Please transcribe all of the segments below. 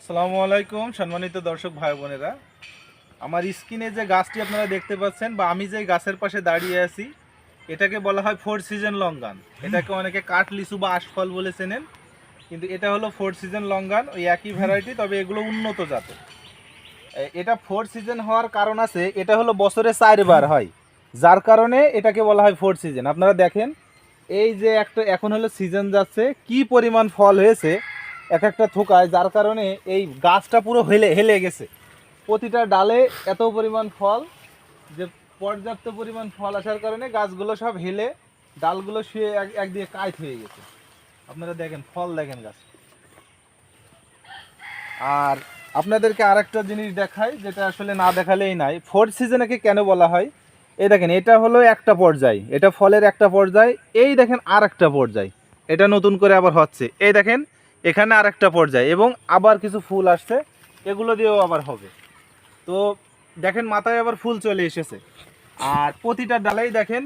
আসসালামু আলাইকুম, সম্মানিত দর্শক ভাই বোনেরা। আমার স্ক্রিনে যে গাছটি আপনারা দেখতে পাচ্ছেন বা আমি যে গাছের পাশে দাঁড়িয়ে আছি, এটাকে বলা হয় ফোর সিজন লঙ্গান এটাকে অনেকে কাঠ, লিচু বা আশফল বলে চেনেন, কিন্তু এটা হলো ফোর সিজন লঙ্গান ওই একই ভ্যারাইটি তবে এগুলো উন্নত জাতের। এটা ফোর সিজন হওয়ার কারণ আছে, এটা হলো বছরে চারবার হয়। যার কারণে এটাকে বলা হয় ফোর সিজন আপনারা দেখেন, এই যে একটা এখন হলো সিজন যাচ্ছে, কি পরিমাণ ফল হয়েছে এক একটা থোকায়, যার কারণে এই গাছটা পুরো হেলে হেলে গেছে। প্রতিটা ডালে এত পরিমাণ ফল, যে পর্যাপ্ত পরিমাণ ফল আসার কারণে গাছগুলো সব হেলে, ডালগুলো শুয়ে এক একদিকে কাইট হয়ে গেছে। আপনারা দেখেন, ফল দেখেন গাছ। আর আপনাদেরকে আরেকটা জিনিস দেখাই, যেটা আসলে না দেখালেই নাই। ফোর্থ সিজনকে কেন বলা হয়? এই দেখেন, এটা হলো একটা পর্যায়। এটা ফলের একটা পর্যায়, এই দেখেন আর একটা পর্যায়। এটা নতুন করে আবার হচ্ছে। এই দেখেন এখানে আর একটা পর্যায় এবং আবার কিছু ফুল আসছে, এগুলো দিয়েও আবার হবে। তো দেখেন মাথায় আবার ফুল চলে এসেছে। আর প্রতিটা ডালেই দেখেন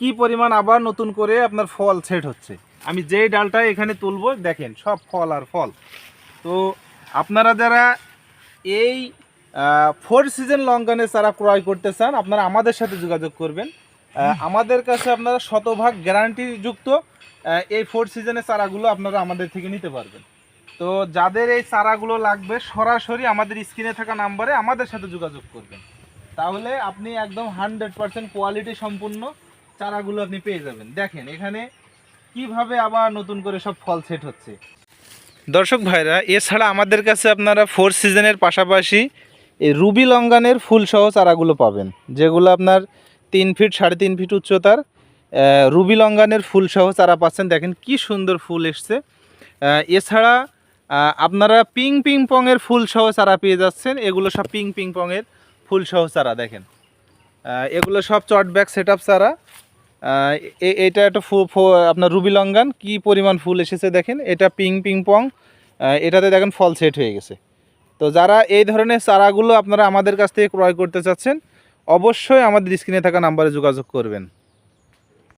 কি পরিমাণ আবার নতুন করে আপনার ফল সেট হচ্ছে। আমি যেই ডালটা এখানে তুলবো, দেখেন সব ফল আর ফল। তো আপনারা যারা এই ফোর সিজন লঙ্কানের চারা ক্রয় করতে চান, আপনারা আমাদের সাথে যোগাযোগ করবেন। আমাদের কাছে আপনারা শতভাগ গ্যারান্টিযুক্ত এই ফোর সিজনের চারাগুলো আপনারা আমাদের থেকে নিতে পারবেন। তো যাদের এই চারাগুলো লাগবে, সরাসরি আমাদের স্ক্রিনে থাকা নাম্বারে আমাদের সাথে যোগাযোগ করবেন। তাহলে আপনি একদম হান্ড্রেড পার্সেন্ট কোয়ালিটি সম্পূর্ণ চারাগুলো আপনি পেয়ে যাবেন। দেখেন, এখানে কীভাবে আবার নতুন করে সব ফল সেট হচ্ছে। দর্শক ভাইরা, এছাড়া আমাদের কাছে আপনারা ফোর সিজনের পাশাপাশি এই রুবি লঙ্গানের ফুলসহ চারাগুলো পাবেন, যেগুলো আপনার তিন ফিট সাড়ে তিন ফিট উচ্চতার। রুবি লঙ্গানের ফুল সহ চারা পাচ্ছেন, দেখেন কি সুন্দর ফুল এসছে। এছাড়া আপনারা পিং পিং পংয়ের ফুল সহ চারা পেয়ে যাচ্ছেন। এগুলো সব পিং পিং পংয়ের ফুল সহ চারা, দেখেন। এগুলো সব চট ব্যাগ সেট আপ চারা এটা একটা আপনার রুবি লঙ্গান, কি পরিমাণ ফুল এসেছে দেখেন। এটা পিং পিং পং এটাতে দেখেন ফল সেট হয়ে গেছে। তো যারা এই ধরনের চারাগুলো আপনারা আমাদের কাছ থেকে ক্রয় করতে চাচ্ছেন, অবশ্যই আমাদের স্ক্রিনে থাকা নাম্বারে যোগাযোগ করবেন।